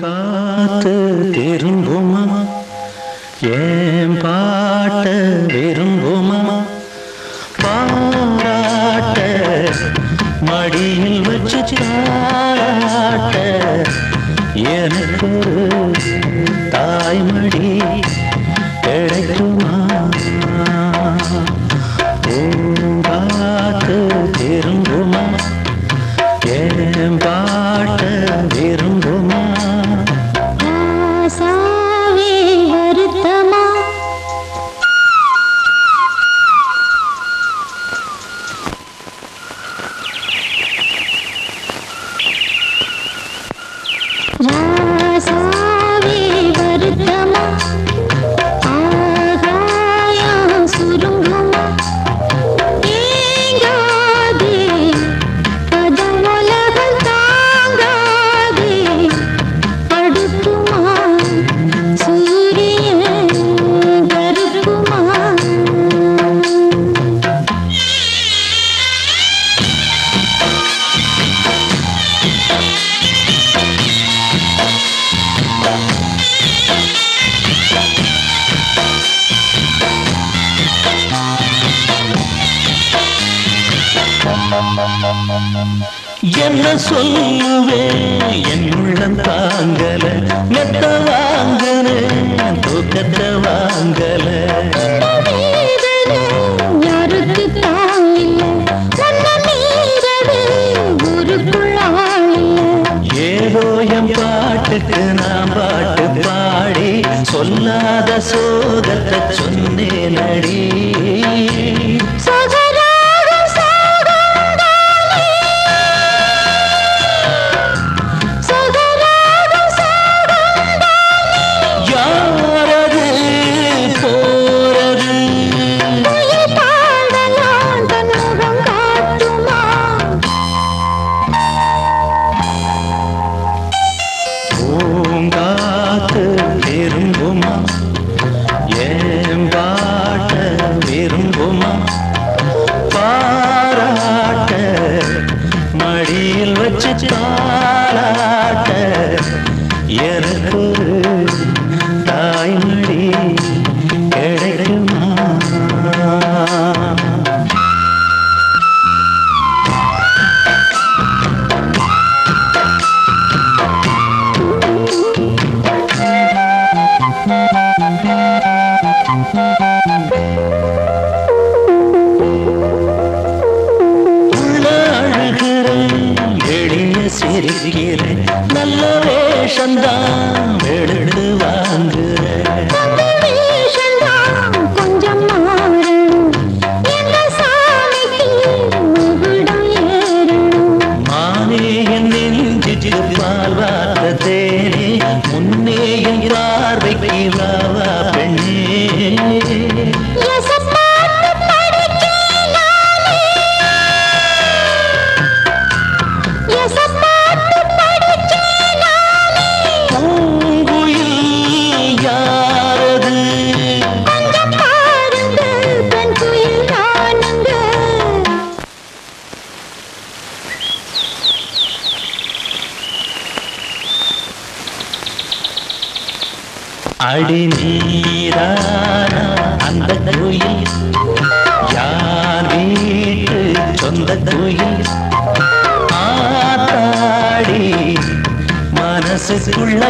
காத்து திரும்புமா? ஏன் பாட்ட விரும்புமா? பாராட்ட மடியில் வச்சு தாராட்ட எனக்கு தாய்மடி கிடைக்குமா? பூங்காத்து திரும்புமா? ஏன் பா என்ன சொல்லுவேன் என் உள்ளம் தாங்கல மெத்த வாங்கல தூக்கத்தை வாங்கல. யாருக்கு தாங்கில்ல? ஏதோ என் பாட்டுக்கு நான் பாட்டு பாடி சொல்லாத சோகத்தை சொன்னேன் மடியில் வச்சு தாராட்ட எனக்கு வேஷந்தான் பால் வார்த்த தேனே முன்னே என் பார்வைக்கு வாவா பெண்ணே. அடி நீரான அந்த கோயில். யார் வீட்டு சொந்த கோயில்? ஆத்தாடி மனசுக்குள்ள